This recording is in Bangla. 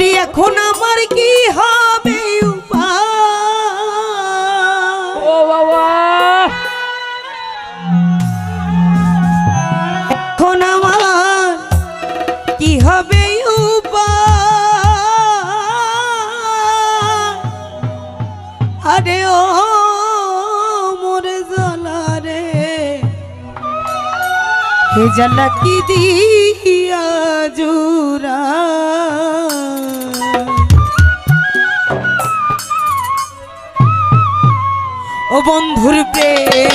এখন আমার কি হয়? হে জলক দিয়া জোরা ও বন্ধুর প্রেম